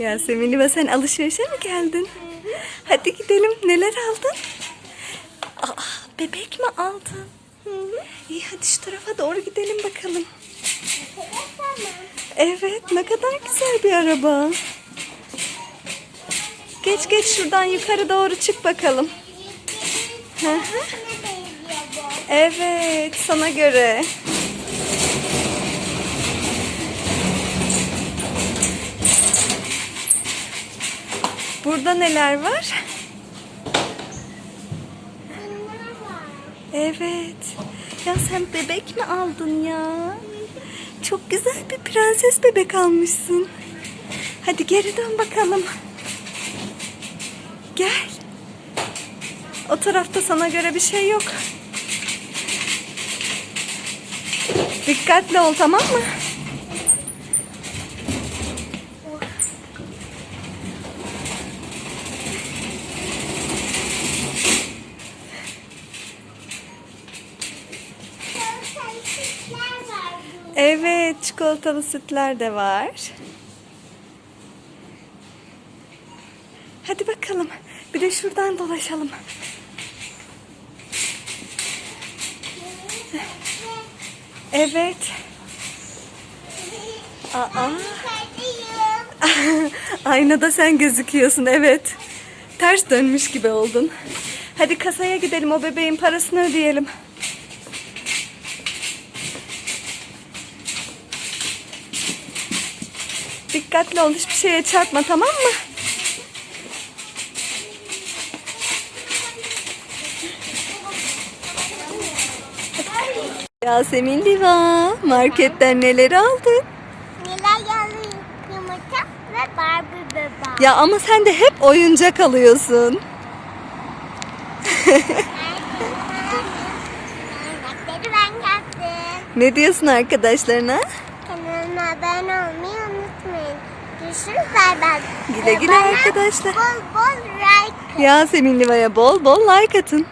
Yasemin Liva sen alışverişe mi geldin? Hadi gidelim. Neler aldın? Aa, bebek mi aldın? İyi hadi şu tarafa doğru gidelim bakalım. Evet ne kadar güzel bir araba. Geç geç şuradan yukarı doğru çık bakalım. Hı hı. Evet sana göre. Burada neler var? Evet. Ya sen bebek mi aldın ya? Çok güzel bir prenses bebek almışsın. Hadi geri dön bakalım. Gel. O tarafta sana göre bir şey yok. Dikkatli ol tamam mı? Evet, çikolatalı sütler de var. Hadi bakalım. Bir de şuradan dolaşalım. Evet. Aa. Aynada sen gözüküyorsun evet. Ters dönmüş gibi oldun. Hadi kasaya gidelim o bebeğin parasını ödeyelim. Dikkatli ol hiçbir şeye çarpma tamam mı? Yasemin Liva marketten neler aldın? Nilayyalı yumurta ve Barbie bebek. Ya ama sen de hep oyuncak alıyorsun. Ne diyorsun arkadaşlarına? Kanalıma abone olmayı. Görüşürüz bay bay. Güle güle Bana arkadaşlar. Bol bol like. Yasemin Liva'ya bol bol like atın.